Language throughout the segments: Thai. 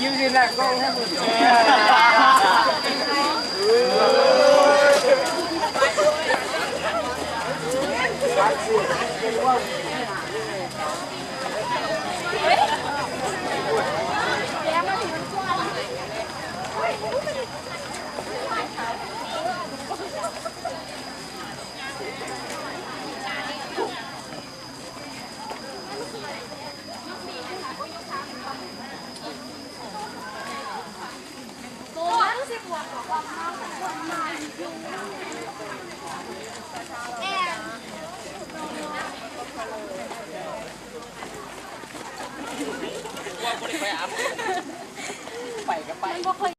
ยิ้มดีนะกล้อ งให้ผมไปก็ไป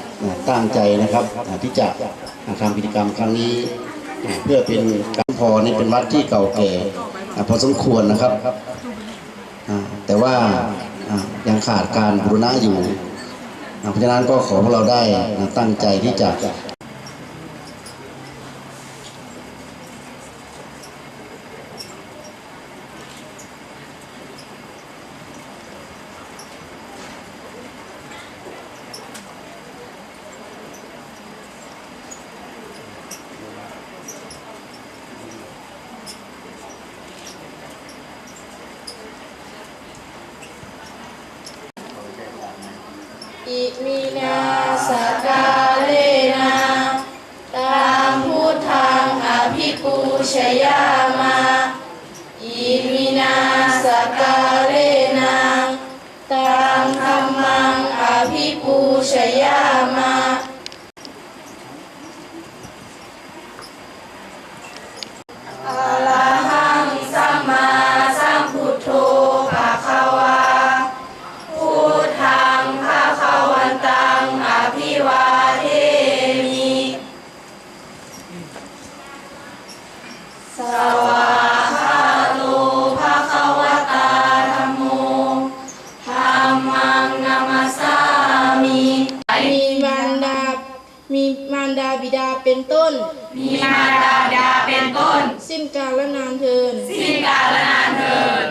ตั้งใจนะครับที่จะทำกิจกรรมครั้งนี้เพื่อเป็นการพอนี่เป็นวัดที่เก่าแก่พอสมควรนะครับแต่ว่ายังขาดการบูรณะอยู่เพราะฉะนั้นก็ขอพวกเราได้ตั้งใจที่จะ อิมินาสกาเลนาตามพุทธังอภิปูชยามาอิมินาสกาเลนาตามธรรมังอภิปูชยามา ดาบิดาเป็นต้น มีมารดาบิดาเป็นต้น สิ้นกาละนานเทิน สิ้นกาละนานเทิน